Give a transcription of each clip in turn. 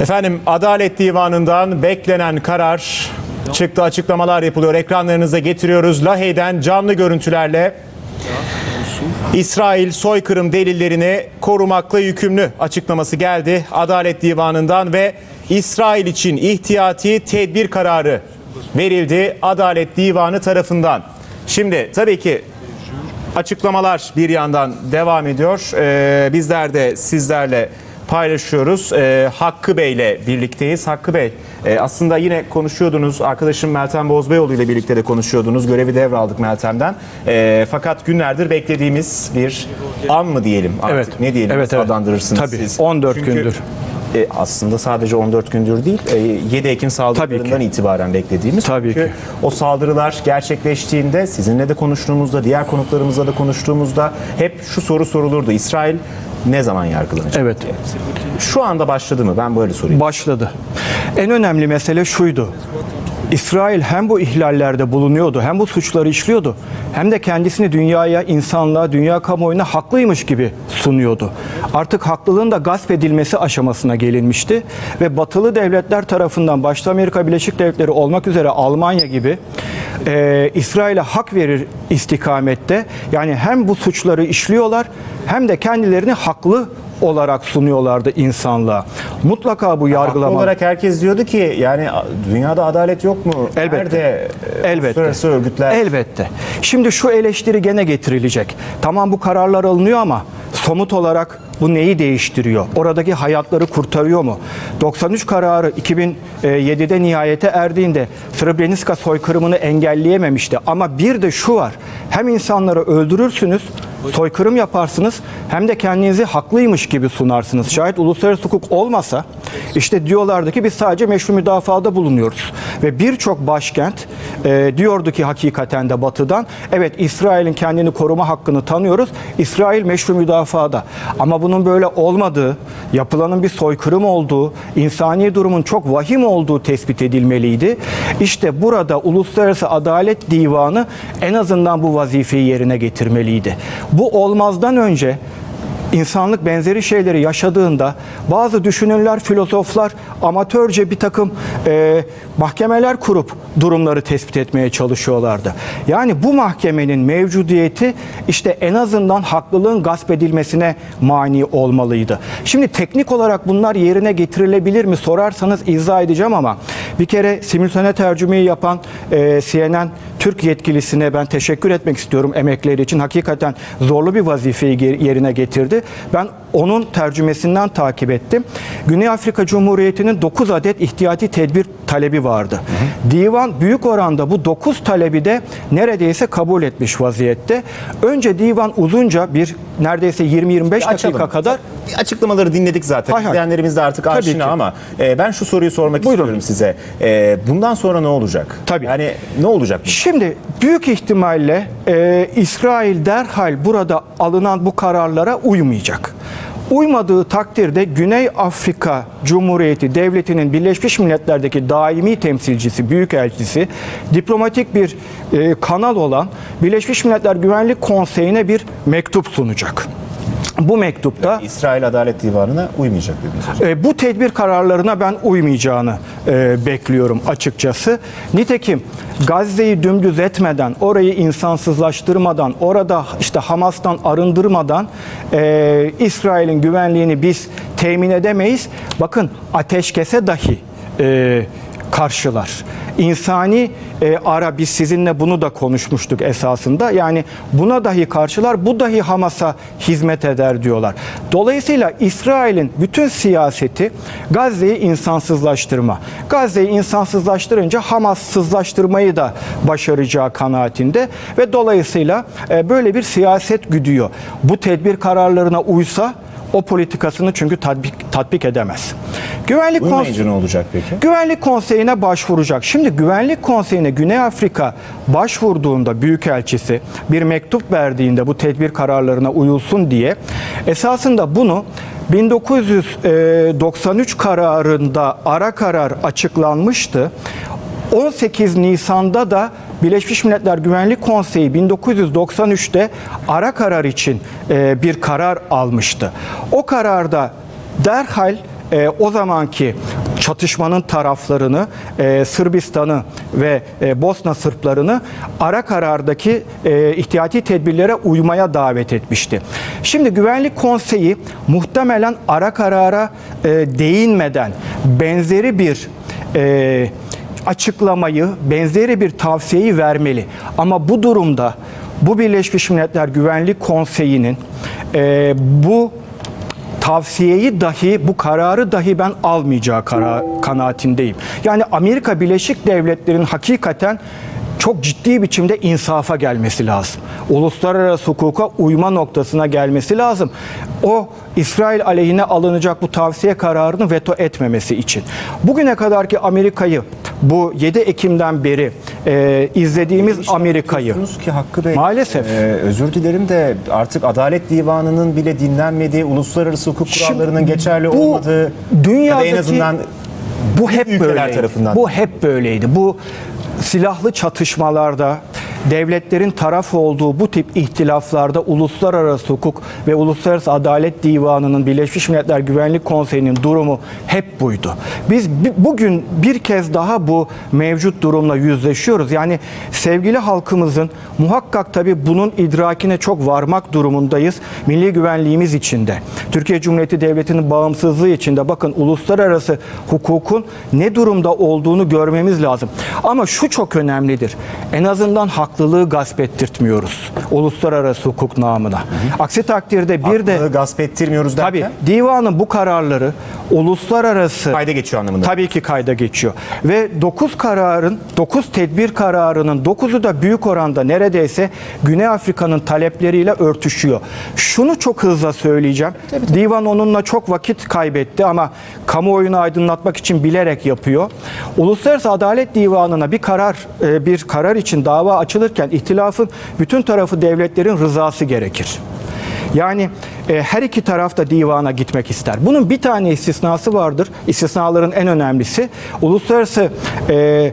Efendim Adalet Divanı'ndan beklenen karar çıktı. Açıklamalar yapılıyor. Ekranlarınıza getiriyoruz. Lahey'den canlı görüntülerle İsrail soykırım delillerini korumakla yükümlü açıklaması geldi Adalet Divanı'ndan ve İsrail için ihtiyati tedbir kararı verildi Adalet Divanı tarafından. Şimdi tabii ki açıklamalar bir yandan devam ediyor. Ee, bizler de sizlerle paylaşıyoruz. Ee, Hakkı Bey ile birlikteyiz. Hakkı Bey e, aslında yine konuşuyordunuz. Arkadaşım Meltem Bozbeyoğlu ile birlikte de konuşuyordunuz. Görevi devraldık Meltem'den. Ee, fakat günlerdir beklediğimiz bir an mı diyelim artık? Evet. Ne diyelim? Evet, evet. Adlandırırsınız Tabii, siz. 14 Çünkü, gündür. e, aslında sadece 14 gündür değil, e, 7 Ekim saldırılarından itibaren beklediğimiz. Tabii Çünkü ki. o saldırılar gerçekleştiğinde sizinle de konuştuğumuzda, diğer konuklarımızla da konuştuğumuzda hep şu soru sorulurdu. İsrail ne zaman yargılanacak? Evet. Şu anda başladı mı? Ben böyle sorayım. Başladı. En önemli mesele şuydu. İsrail hem bu ihlallerde bulunuyordu, hem bu suçları işliyordu, hem de kendisini dünyaya, insanlığa, dünya kamuoyuna haklıymış gibi sunuyordu. Artık haklılığın da gasp edilmesi aşamasına gelinmişti ve batılı devletler tarafından başta Amerika Birleşik Devletleri olmak üzere Almanya gibi e, İsrail'e hak verir istikamette yani hem bu suçları işliyorlar hem de kendilerini haklı olarak sunuyorlardı insanlığa. Mutlaka bu Haklı yargılama olarak herkes diyordu ki yani dünyada adalet yok mu? Elbette. Nerede e, Elbette. uluslararası örgütler? Elbette. Şimdi şu eleştiri gene getirilecek. Tamam bu kararlar alınıyor ama somut olarak bu neyi değiştiriyor? Oradaki hayatları kurtarıyor mu? 93 kararı 2007'de nihayete erdiğinde Srebrenica soykırımını engelleyememişti. Ama bir de şu var. Hem insanları öldürürsünüz, soykırım yaparsınız hem de kendinizi haklıymış gibi sunarsınız. Şayet uluslararası hukuk olmasa işte diyorlardı ki biz sadece meşru müdafada bulunuyoruz. Ve birçok başkent e, diyordu ki hakikaten de batıdan evet İsrail'in kendini koruma hakkını tanıyoruz. İsrail meşru müdafada. Ama bunun böyle olmadığı, yapılanın bir soykırım olduğu, insani durumun çok vahim olduğu tespit edilmeliydi. İşte burada Uluslararası Adalet Divanı en azından bu vazifeyi yerine getirmeliydi. Bu olmazdan önce insanlık benzeri şeyleri yaşadığında bazı düşünürler, filozoflar amatörce bir takım e, mahkemeler kurup durumları tespit etmeye çalışıyorlardı. Yani bu mahkemenin mevcudiyeti işte en azından haklılığın gasp edilmesine mani olmalıydı. Şimdi teknik olarak bunlar yerine getirilebilir mi sorarsanız izah edeceğim ama bir kere simültane tercümeyi yapan e, CNN Türk yetkilisine ben teşekkür etmek istiyorum emekleri için. Hakikaten zorlu bir vazifeyi yerine getirdi. Ben onun tercümesinden takip ettim. Güney Afrika Cumhuriyeti'nin 9 adet ihtiyati tedbir talebi vardı. Divan büyük oranda bu 9 talebi de neredeyse kabul etmiş vaziyette. Önce divan uzunca bir neredeyse 20-25 dakika kadar Açıklamaları dinledik zaten. Hay hay. İzleyenlerimiz de artık aşina ama e, ben şu soruyu sormak Buyurun. istiyorum size. E, bundan sonra ne olacak? Tabii. Yani ne olacak? bu? Şimdi büyük ihtimalle e, İsrail derhal burada alınan bu kararlara uymayacak. Uymadığı takdirde Güney Afrika Cumhuriyeti Devleti'nin Birleşmiş Milletler'deki daimi temsilcisi, büyükelçisi, diplomatik bir e, kanal olan Birleşmiş Milletler Güvenlik Konseyi'ne bir mektup sunacak. Bu mektupta İsrail Adalet Divanı'na uymayacak dediniz e, bu tedbir kararlarına ben uymayacağını e, bekliyorum açıkçası. Nitekim Gazze'yi dümdüz etmeden, orayı insansızlaştırmadan, orada işte Hamas'tan arındırmadan e, İsrail'in güvenliğini biz temin edemeyiz. Bakın ateşkese dahi e, karşılar. İnsani e, ara biz sizinle bunu da konuşmuştuk esasında. Yani buna dahi karşılar, bu dahi Hamas'a hizmet eder diyorlar. Dolayısıyla İsrail'in bütün siyaseti Gazze'yi insansızlaştırma. Gazze'yi insansızlaştırınca Hamassızlaştırmayı da başaracağı kanaatinde ve dolayısıyla e, böyle bir siyaset güdüyor. Bu tedbir kararlarına uysa o politikasını çünkü tatbik, tatbik edemez. Güvenlik Konseyi ne olacak peki? Güvenlik Konseyi'ne başvuracak. Şimdi Güvenlik Konseyi'ne Güney Afrika başvurduğunda Büyükelçisi bir mektup verdiğinde bu tedbir kararlarına uyulsun diye esasında bunu 1993 kararında ara karar açıklanmıştı. 18 Nisan'da da Birleşmiş Milletler Güvenlik Konseyi 1993'te ara karar için e, bir karar almıştı. O kararda derhal e, o zamanki çatışmanın taraflarını e, Sırbistan'ı ve Bosna Sırplarını ara karardaki e, ihtiyati tedbirlere uymaya davet etmişti. Şimdi Güvenlik Konseyi muhtemelen ara karara değinmeden benzeri bir açıklamayı, benzeri bir tavsiyeyi vermeli. Ama bu durumda bu Birleşmiş Milletler Güvenlik Konseyi'nin e, bu tavsiyeyi dahi, bu kararı dahi ben almayacağı kara, kanaatindeyim. Yani Amerika Birleşik Devletleri'nin hakikaten çok ciddi biçimde insafa gelmesi lazım. Uluslararası hukuka uyma noktasına gelmesi lazım. O İsrail aleyhine alınacak bu tavsiye kararını veto etmemesi için. Bugüne kadar ki Amerika'yı bu 7 Ekim'den beri e, izlediğimiz Amerika'yı Diyorsunuz ki Hakkı Bey. Maalesef. e, özür dilerim de artık Adalet Divanı'nın bile dinlenmediği, uluslararası hukuk Şimdi kurallarının geçerli bu olmadığı ya dünyadaki da en azından bu hep ülkeler böyleydi. tarafından. Bu hep böyleydi. Bu silahlı çatışmalarda devletlerin taraf olduğu bu tip ihtilaflarda uluslararası hukuk ve uluslararası adalet divanının Birleşmiş Milletler Güvenlik Konseyi'nin durumu hep buydu. Biz bi- bugün bir kez daha bu mevcut durumla yüzleşiyoruz. Yani sevgili halkımızın muhakkak tabii bunun idrakine çok varmak durumundayız. Milli güvenliğimiz içinde. Türkiye Cumhuriyeti Devleti'nin bağımsızlığı içinde bakın uluslararası hukukun ne durumda olduğunu görmemiz lazım. Ama şu çok önemlidir. En azından haklılığı gasp ettirtmiyoruz. Uluslararası hukuk namına. Aksi takdirde bir de Haklılığı gasp ettirmiyoruz derken tabii divanın bu kararları uluslararası kayda geçiyor anlamında. Tabii ki kayda geçiyor. Ve 9 kararın, 9 tedbir kararının 9'u da büyük oranda neredeyse Güney Afrika'nın talepleriyle örtüşüyor. Şunu çok hızlı söyleyeceğim. Divan onunla çok vakit kaybetti ama kamuoyunu aydınlatmak için bilerek yapıyor. Uluslararası Adalet Divanı'na bir karar e, bir karar için dava açılırken ihtilafın bütün tarafı devletlerin rızası gerekir. Yani e, her iki taraf da divana gitmek ister. Bunun bir tane istisnası vardır. İstisnaların en önemlisi uluslararası e,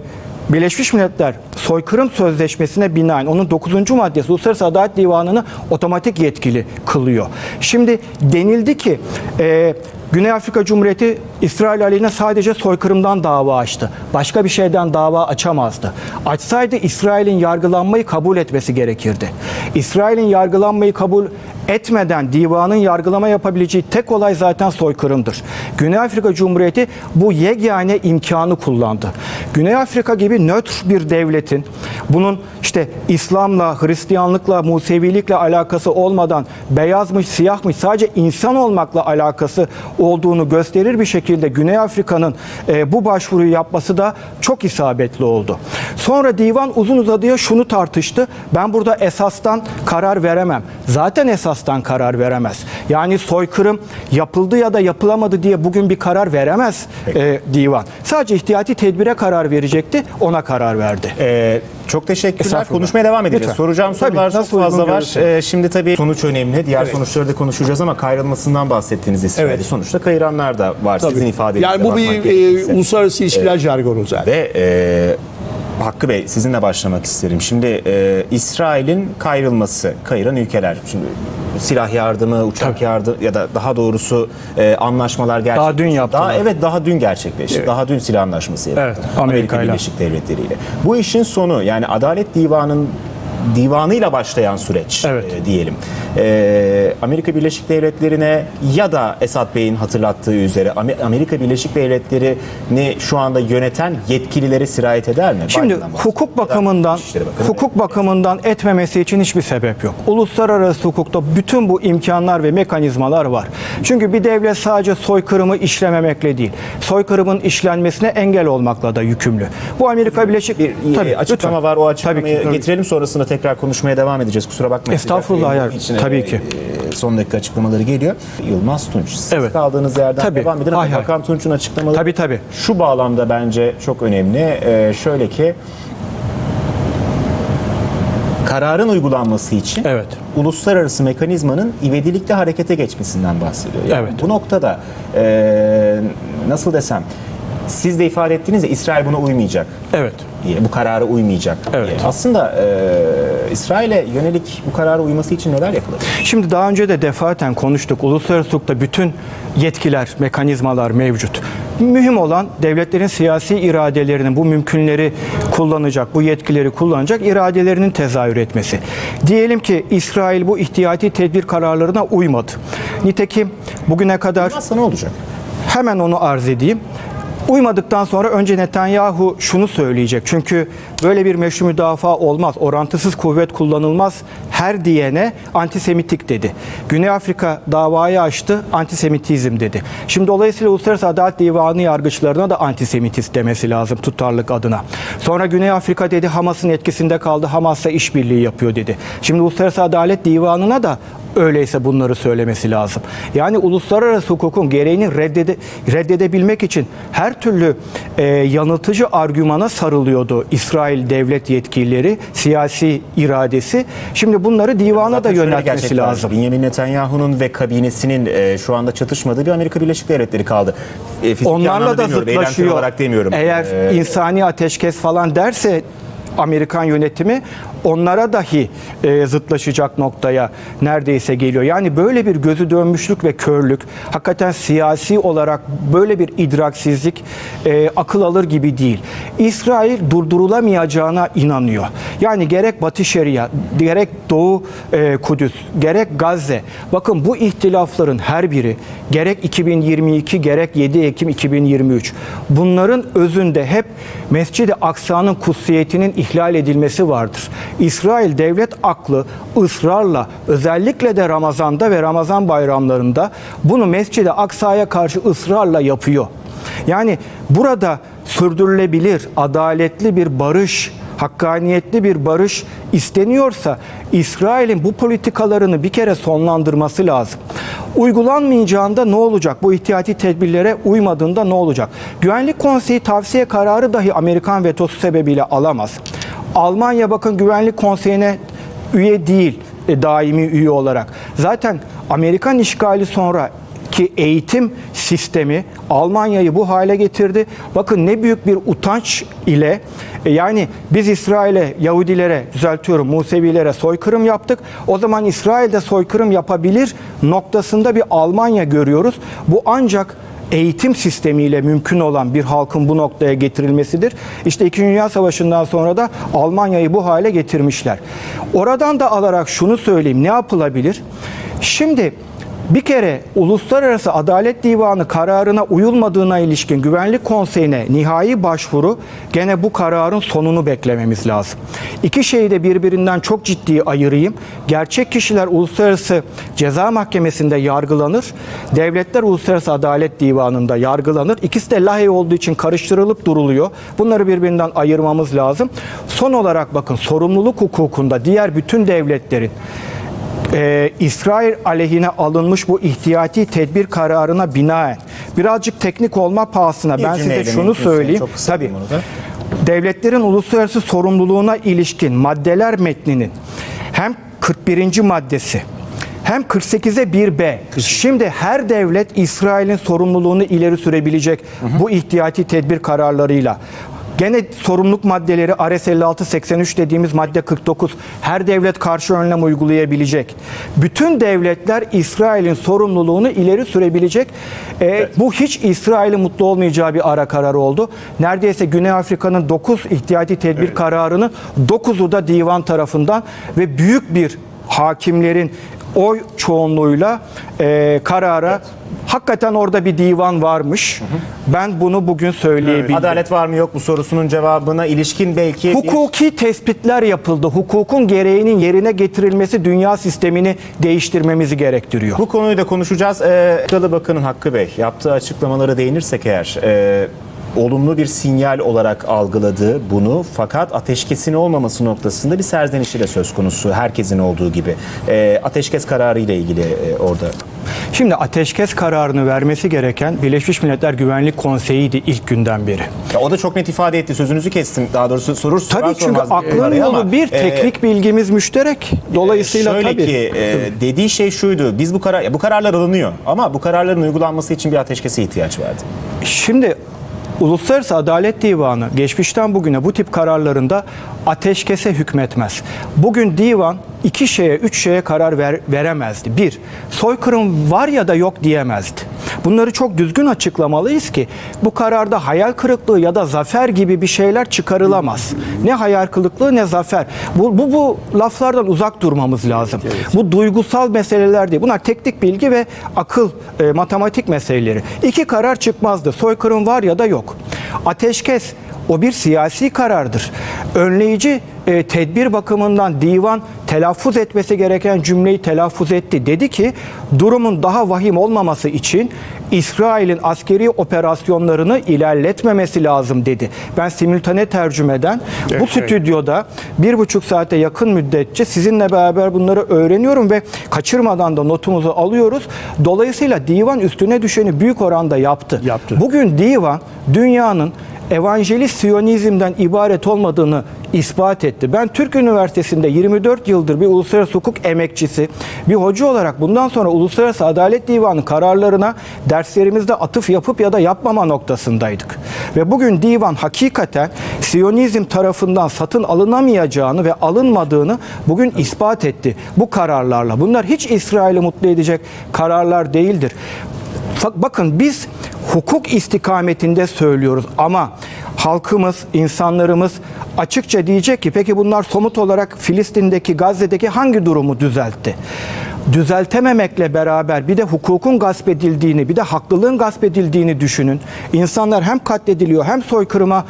Birleşmiş Milletler Soykırım Sözleşmesi'ne binaen onun 9. maddesi Uluslararası Adalet Divanı'nı otomatik yetkili kılıyor. Şimdi denildi ki e, Güney Afrika Cumhuriyeti İsrail aleyhine sadece soykırımdan dava açtı. Başka bir şeyden dava açamazdı. Açsaydı İsrail'in yargılanmayı kabul etmesi gerekirdi. İsrail'in yargılanmayı kabul etmeden divanın yargılama yapabileceği tek olay zaten soykırımdır. Güney Afrika Cumhuriyeti bu yegane imkanı kullandı. Güney Afrika gibi nötr bir devletin bunun işte İslam'la, Hristiyanlıkla, Musevilikle alakası olmadan beyazmış, siyahmış sadece insan olmakla alakası olduğunu gösterir bir şekilde Güney Afrika'nın e, bu başvuruyu yapması da çok isabetli oldu. Sonra divan uzun uzadıya şunu tartıştı. Ben burada esastan karar veremem. Zaten esastan karar veremez. Yani soykırım yapıldı ya da yapılamadı diye bugün bir karar veremez e, divan. Sadece ihtiyati tedbire karar verecekti. Ona karar verdi. Ee, çok teşekkürler. Estağfurullah. Konuşmaya devam edeceğiz. Lütfen. Soracağım Tabii, sorular çok nasıl uygun fazla var. görürseniz. Ee, şimdi tabii sonuç önemli. Diğer sonuçları da konuşacağız ama kayrılmasından bahsettiğiniz İsrail'i. Evet. Sonuçta kayıranlar da var. Tabii. Sizin ifadenizle Yani bu bakmak bir gerekirse. e, uluslararası ilişkiler jargonu zaten. Ve e, Hakkı Bey sizinle başlamak isterim. Şimdi e, İsrail'in kayrılması, kayıran ülkeler. Şimdi silah yardımı, uçak yardımı ya da daha doğrusu e, anlaşmalar gerçekleşti. dün yaptılar. Daha, evet daha dün gerçekleşti. Daha dün silah anlaşması yapıldı. Evet, Amerika Amerika'yla. Birleşik Devletleri ile. Bu işin sonu yani Adalet Divanı'nın divanıyla başlayan süreç Evet. e, diyelim. E, Amerika Birleşik Devletleri'ne ya da Esad Bey'in hatırlattığı üzere Amer- Amerika Birleşik Devletleri'ni şu anda yöneten yetkilileri sirayet eder mi? Şimdi hukuk bakımından hukuk bakımından etmemesi için hiçbir sebep yok. Uluslararası hukukta bütün bu imkanlar ve mekanizmalar var. Çünkü bir devlet sadece soykırımı işlememekle değil, soykırımın işlenmesine engel olmakla da yükümlü. Bu Amerika Birleşik bir e, Tabii, açıklama lütfen. var. O Tabii açıklamayı ki. getirelim sonrasında tekrar konuşmaya devam edeceğiz. Kusura bakmayın. Estağfurullah, hayır. Tabii e, ki. e, Son dakika açıklamaları geliyor. Yılmaz Tunç. Siz Evet. kaldığınız yerden Tabii. devam edin. Hay. Bakan Tunç'un açıklamaları Tabii, tabii. şu bağlamda bence çok önemli. E, şöyle ki kararın uygulanması için Evet. uluslararası mekanizmanın ivedilikle harekete geçmesinden bahsediyor. Yani Evet. Bu noktada e, nasıl desem siz de ifade ettiniz ya İsrail buna uymayacak Evet. diye, bu karara uymayacak Evet. diye. Aslında e, İsrail'e yönelik bu karara uyması için neler yapılabilir? Şimdi daha önce de defaten konuştuk. Uluslararası hukukta bütün yetkiler, mekanizmalar mevcut. Mühim olan devletlerin siyasi iradelerinin bu mümkünleri kullanacak, bu yetkileri kullanacak iradelerinin tezahür etmesi. Diyelim ki İsrail bu ihtiyati tedbir kararlarına uymadı. Nitekim bugüne kadar Nasıl ne olacak? Hemen onu arz edeyim. Uymadıktan sonra önce Netanyahu şunu söyleyecek. Çünkü böyle bir meşru müdafaa olmaz. Orantısız kuvvet kullanılmaz. Her diyene antisemitik dedi. Güney Afrika davayı açtı. Antisemitizm dedi. Şimdi dolayısıyla Uluslararası Adalet Divanı yargıçlarına da antisemitist demesi lazım tutarlık adına. Sonra Güney Afrika dedi Hamas'ın etkisinde kaldı. Hamas'la işbirliği yapıyor dedi. Şimdi Uluslararası Adalet Divanı'na da öyleyse bunları söylemesi lazım. Yani uluslararası hukukun gereğini reddede, reddedebilmek için her türlü e, yanıltıcı argümana sarılıyordu İsrail devlet yetkilileri, siyasi iradesi. Şimdi bunları divana Zaten da yöneltmesi lazım. Benjamin Netanyahu'nun ve kabinesinin e, şu anda çatışmadığı bir Amerika Birleşik Devletleri kaldı. E, Onlarla da zıtlaşıyor. olarak demiyorum. Eğer E, insani ateşkes falan derse Amerikan yönetimi onlara dahi e, zıtlaşacak noktaya neredeyse geliyor. Yani böyle bir gözü dönmüşlük ve körlük, hakikaten siyasi olarak böyle bir idraksizlik e, akıl alır gibi değil. İsrail durdurulamayacağına inanıyor. Yani gerek Batı Şeria, gerek Doğu e, Kudüs, gerek Gazze. Bakın bu ihtilafların her biri gerek 2022 gerek 7 Ekim 2023 bunların özünde hep Mescid-i Aksa'nın kutsiyetinin ihlal edilmesi vardır. İsrail devlet aklı ısrarla özellikle de Ramazan'da ve Ramazan bayramlarında bunu Mescid-i Aksa'ya karşı ısrarla yapıyor. Yani burada sürdürülebilir, adaletli bir barış, hakkaniyetli bir barış isteniyorsa İsrail'in bu politikalarını bir kere sonlandırması lazım. Uygulanmayacağında ne olacak? Bu ihtiyati tedbirlere uymadığında ne olacak? Güvenlik Konseyi tavsiye kararı dahi Amerikan vetosu sebebiyle alamaz. Almanya bakın Güvenlik Konseyi'ne üye değil e, daimi üye olarak. Zaten Amerikan işgali sonra ki eğitim sistemi Almanya'yı bu hale getirdi. Bakın ne büyük bir utanç ile e, yani biz İsrail'e, Yahudilere, düzeltiyorum Musevilere soykırım yaptık. O zaman İsrail'de soykırım yapabilir noktasında bir Almanya görüyoruz. Bu ancak eğitim sistemiyle mümkün olan bir halkın bu noktaya getirilmesidir. İşte İkinci Dünya Savaşı'ndan sonra da Almanya'yı bu hale getirmişler. Oradan da alarak şunu söyleyeyim ne yapılabilir? Şimdi bir kere Uluslararası Adalet Divanı kararına uyulmadığına ilişkin Güvenlik Konseyi'ne nihai başvuru gene bu kararın sonunu beklememiz lazım. İki şeyi de birbirinden çok ciddi ayırayım. Gerçek kişiler Uluslararası Ceza Mahkemesi'nde yargılanır. Devletler Uluslararası Adalet Divanı'nda yargılanır. İkisi de lahey olduğu için karıştırılıp duruluyor. Bunları birbirinden ayırmamız lazım. Son olarak bakın sorumluluk hukukunda diğer bütün devletlerin ee, İsrail aleyhine alınmış bu ihtiyati tedbir kararına binaen birazcık teknik olma pahasına ben size şunu söyleyeyim. Tabii. Devletlerin uluslararası sorumluluğuna ilişkin maddeler metninin hem 41. maddesi hem 48'e 1B. Şimdi her devlet İsrail'in sorumluluğunu ileri sürebilecek bu ihtiyati tedbir kararlarıyla. Gene sorumluluk maddeleri RS 5683 dediğimiz madde 49 her devlet karşı önlem uygulayabilecek. Bütün devletler İsrail'in sorumluluğunu ileri sürebilecek. Ee, Bu hiç İsrail'in mutlu olmayacağı bir ara karar oldu. Neredeyse Güney Afrika'nın 9 ihtiyati tedbir kararının 9'u da divan tarafından ve büyük bir hakimlerin oy çoğunluğuyla e, karara hakikaten orada bir divan varmış. Ben bunu bugün söyleyebildim. Adalet var mı yok mu sorusunun cevabına ilişkin belki bir- Hukuki tespitler yapıldı. Hukukun gereğinin yerine getirilmesi dünya sistemini değiştirmemizi gerektiriyor. Bu konuyu da konuşacağız. Ee, Bakan'ın Hakkı Bey yaptığı açıklamalara değinirsek eğer e, olumlu bir sinyal olarak algıladığı bunu fakat ateşkesin olmaması noktasında bir serzenişi de söz konusu herkesin olduğu gibi. E, ateşkes kararı ile ilgili e, orada. Şimdi ateşkes kararını vermesi gereken Birleşmiş Milletler Güvenlik Konseyi'ydi ilk günden beri. Ya o da çok net ifade etti. Sözünüzü kestim. Daha doğrusu sorur Tabii çünkü aklın ama, yolu bir, e, teknik bilgimiz müşterek. Dolayısıyla Şöyle tabii. ki e, dediği şey şuydu. Biz bu karar bu kararlar alınıyor ama bu kararların uygulanması için bir ateşkese ihtiyaç vardı. Şimdi Uluslararası Adalet Divanı geçmişten bugüne bu tip kararlarında ateşkese hükmetmez. Bugün divan iki şeye, üç şeye karar ver- veremezdi. Bir, soykırım var ya da yok diyemezdi. Bunları çok düzgün açıklamalıyız ki bu kararda hayal kırıklığı ya da zafer gibi bir şeyler çıkarılamaz. Ne hayal kırıklığı ne zafer. Bu, bu, bu laflardan uzak durmamız lazım. Bu duygusal meseleler değil. Bunlar teknik bilgi ve akıl, e, matematik meseleleri. İki karar çıkmazdı. Soykırım var ya da yok. Ateşkes o bir siyasi karardır. Önleyici e, tedbir bakımından divan telaffuz etmesi gereken cümleyi telaffuz etti. Dedi ki durumun daha vahim olmaması için İsrail'in askeri operasyonlarını ilerletmemesi lazım dedi. Ben simültane tercümeden bu stüdyoda bir buçuk saate yakın müddetçe sizinle beraber bunları öğreniyorum ve kaçırmadan da notumuzu alıyoruz. Dolayısıyla divan üstüne düşeni büyük oranda yaptı. Yaptı. Bugün divan dünyanın evangelist siyonizmden ibaret olmadığını ispat etti. Ben Türk Üniversitesi'nde 24 yıldır bir uluslararası hukuk emekçisi, bir hoca olarak bundan sonra Uluslararası Adalet Divanı kararlarına derslerimizde atıf yapıp ya da yapmama noktasındaydık. Ve bugün divan hakikaten Siyonizm tarafından satın alınamayacağını ve alınmadığını bugün ispat etti bu kararlarla. Bunlar hiç İsrail'i mutlu edecek kararlar değildir. Bakın biz hukuk istikametinde söylüyoruz ama halkımız, insanlarımız açıkça diyecek ki peki bunlar somut olarak Filistin'deki, Gazze'deki hangi durumu düzeltti? Düzeltememekle beraber bir de hukukun gasp edildiğini, bir de haklılığın gasp edildiğini düşünün. İnsanlar hem katlediliyor hem soykırıma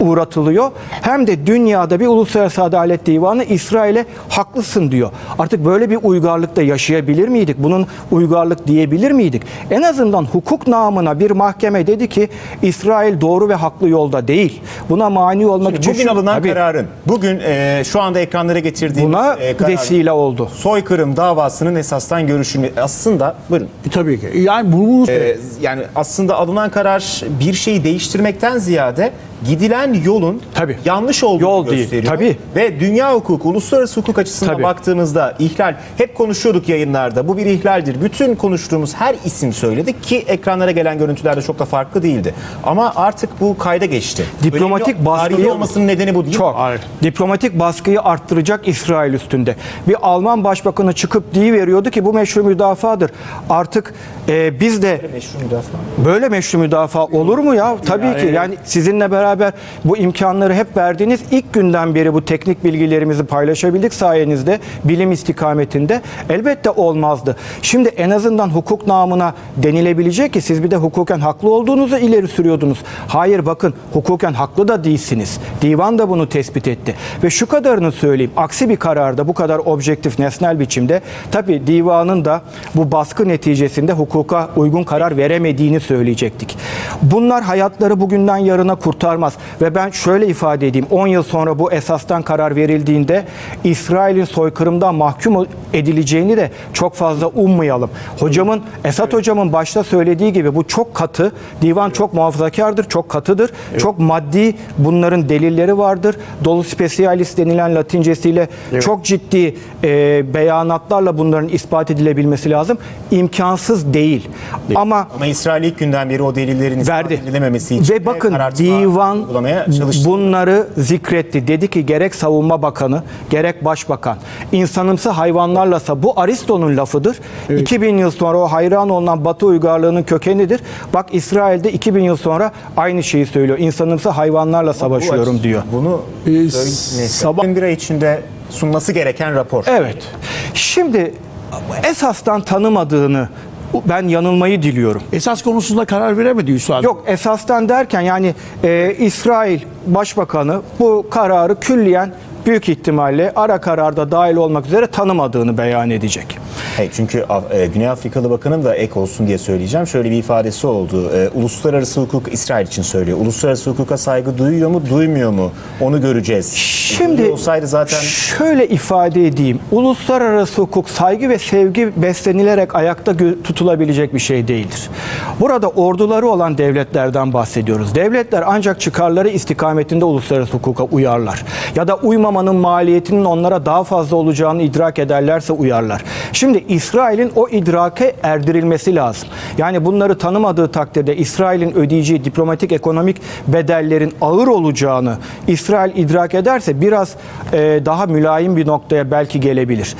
uğratılıyor. Hem de dünyada bir uluslararası adalet divanı İsrail'e haklısın diyor. Artık böyle bir uygarlıkta yaşayabilir miydik? Bunun uygarlık diyebilir miydik? En azından hukuk namına bir mahkeme dedi ki İsrail doğru ve haklı yolda değil. Buna mani olmak için Bugün alınan Tabii, kararın, bugün e, şu anda ekranlara getirdiğimiz buna e, karar- vesile oldu. soykırım davasının esastan görüşülme aslında buyurun E, tabii ki. Yani bunu Ee, yani aslında alınan karar bir şeyi değiştirmekten ziyade gidilen yolun Tabii. yanlış olduğunu Yol değil, gösteriyor. tabii. Ve dünya hukuku, uluslararası hukuk açısından Tabii. baktığımızda ihlal, hep konuşuyorduk yayınlarda bu bir ihlaldir. Bütün konuştuğumuz her isim söyledik ki ekranlara gelen görüntülerde çok da farklı değildi. Ama artık bu kayda geçti. Diplomatik tarihi olmasının nedeni bu değil? Çok. Hayır. Diplomatik baskıyı arttıracak İsrail üstünde. Bir Alman başbakanı çıkıp diye veriyordu ki bu meşru müdafadır. Artık e, biz de Meşru müdafaa. Böyle meşru müdafaa olur mu ya? Tabii ki. Yani sizinle beraber bu imkanları hep verdiğiniz ilk günden beri bu teknik bilgilerimizi paylaşabildik sayenizde bilim istikametinde. Elbette olmazdı. Şimdi en azından hukuk namına denilebilecek ki siz bir de hukuken haklı olduğunuzu ileri sürüyordunuz. Hayır bakın hukuken haklı da değilsiniz. Divan da bunu tespit etti. Ve şu kadarını söyleyeyim. Aksi bir kararda bu kadar objektif, nesnel biçimde tabii divanın da bu baskı neticesinde hukuka uygun karar veremediğini söyleyecektik. Bunlar hayatları bugünden yarına kurtarmaz. Ve ben şöyle ifade edeyim. 10 yıl sonra bu esastan karar verildiğinde İsrail'in soykırımdan mahkum edileceğini de çok fazla ummayalım. Hocamın, Esat hocamın başta söylediği gibi bu çok katı. Divan çok muhafazakardır, çok katıdır. Çok maddi bunların delilleri vardır. Dolu specialis denilen latincesiyle çok ciddi e, beyanatlarla bunların ispat edilebilmesi lazım. İmkansız değil. Ama Ama İsrail ilk günden beri o delillerin ispat verdi. edilememesi için Ve bakın divan uygulamaya çalıştı. bunları zikretti. Dedi ki gerek savunma bakanı gerek başbakan insanımsı hayvanlarlasa bu Aristo'nun lafıdır. 2000 yıl sonra o hayran olunan Batı uygarlığının kökenidir. Bak İsrail'de 2000 yıl sonra aynı şeyi söylüyor. İnsanımsı hayvanlarla savaşıyorum Bu- diyor. Bunu Ee, sabah- bir ay içinde sunması gereken rapor. Evet. Şimdi esastan tanımadığını ben yanılmayı diliyorum. esas konusunda karar veremedi Üstad. Yok esastan derken yani e, İsrail Başbakanı bu kararı külliyen büyük ihtimalle ara kararda dahil olmak üzere tanımadığını beyan edecek. Hayır, çünkü e, Güney Afrikalı Bakan'ın da ek olsun diye söyleyeceğim. Şöyle bir ifadesi oldu. E, uluslararası hukuk İsrail için söylüyor. Uluslararası hukuka saygı duyuyor mu, duymuyor mu? Onu göreceğiz. Şimdi Duyuyor olsaydı zaten şöyle ifade edeyim. Uluslararası hukuk saygı ve sevgi beslenilerek ayakta gö- tutulabilecek bir şey değildir. Burada orduları olan devletlerden bahsediyoruz. Devletler ancak çıkarları istikametinde uluslararası hukuka uyarlar. Ya da uymama olmamanın maliyetinin onlara daha fazla olacağını idrak ederlerse uyarlar. Şimdi İsrail'in o idrake erdirilmesi lazım. Yani bunları tanımadığı takdirde İsrail'in ödeyeceği diplomatik ekonomik bedellerin ağır olacağını İsrail idrak ederse biraz e, daha mülayim bir noktaya belki gelebilir.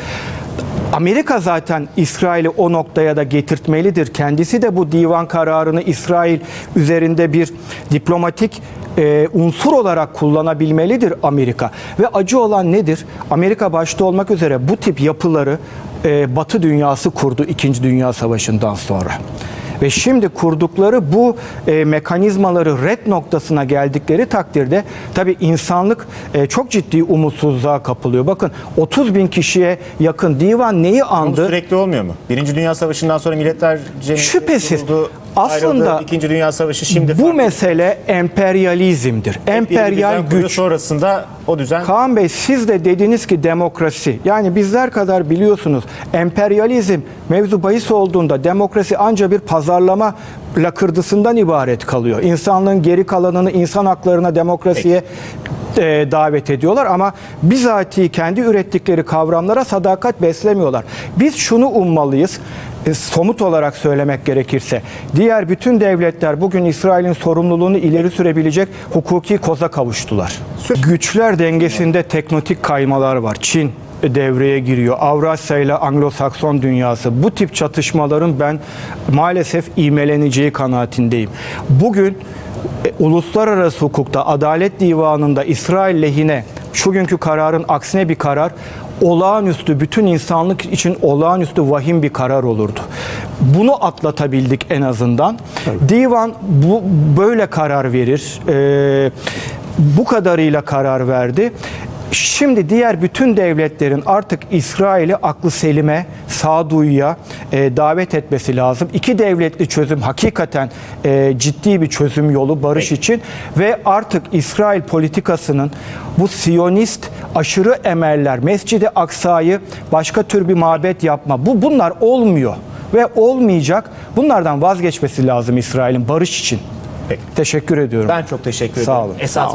Amerika zaten İsrail'i o noktaya da getirtmelidir. Kendisi de bu divan kararını İsrail üzerinde bir diplomatik e, unsur olarak kullanabilmelidir Amerika. Ve acı olan nedir? Amerika başta olmak üzere bu tip yapıları e, Batı dünyası kurdu 2. Dünya Savaşı'ndan sonra. Ve şimdi kurdukları bu e, mekanizmaları red noktasına geldikleri takdirde tabii insanlık e, çok ciddi umutsuzluğa kapılıyor. Bakın 30 bin kişiye yakın divan neyi Bu andı? sürekli olmuyor mu? Birinci Dünya Savaşı'ndan sonra milletler Cemiyeti Şüphesiz. kuruldu, Aslında ayrıldı. İkinci Dünya Savaşı şimdi Bu mesele emperyalizmdir. Emperyal güç. Sonrasında o düzen Kaan Bey siz de dediniz ki demokrasi. Yani bizler kadar biliyorsunuz emperyalizm mevzu bahis olduğunda demokrasi anca bir pazarlama lakırdısından ibaret kalıyor. İnsanlığın geri kalanını insan haklarına demokrasiye e, davet ediyorlar ama bizatihi kendi ürettikleri kavramlara sadakat beslemiyorlar. Biz şunu ummalıyız e, somut olarak söylemek gerekirse diğer bütün devletler bugün İsrail'in sorumluluğunu ileri sürebilecek hukuki koza kavuştular. Güçler dengesinde teknotik kaymalar var. Çin devreye giriyor. Avrasya ile Anglo-Sakson dünyası. Bu tip çatışmaların ben maalesef ivmeleneceği kanaatindeyim. Bugün e, uluslararası hukukta Adalet Divanı'nda İsrail lehine şu günkü kararın aksine bir karar olağanüstü bütün insanlık için olağanüstü vahim bir karar olurdu. Bunu atlatabildik en azından. Divan bu böyle karar verir. Ee, bu kadarıyla karar verdi. Şimdi diğer bütün devletlerin artık İsrail'i aklı selime, sağduyuya e, davet etmesi lazım. İki devletli çözüm hakikaten e, ciddi bir çözüm yolu barış için ve artık İsrail politikasının bu Siyonist aşırı emeller, Mescid-i Aksa'yı başka tür bir mabet yapma. Bu bunlar olmuyor ve olmayacak. Bunlardan vazgeçmesi lazım İsrail'in barış için. Peki. Teşekkür ediyorum. ben çok teşekkür Sağ ederim. olun. Esat Bey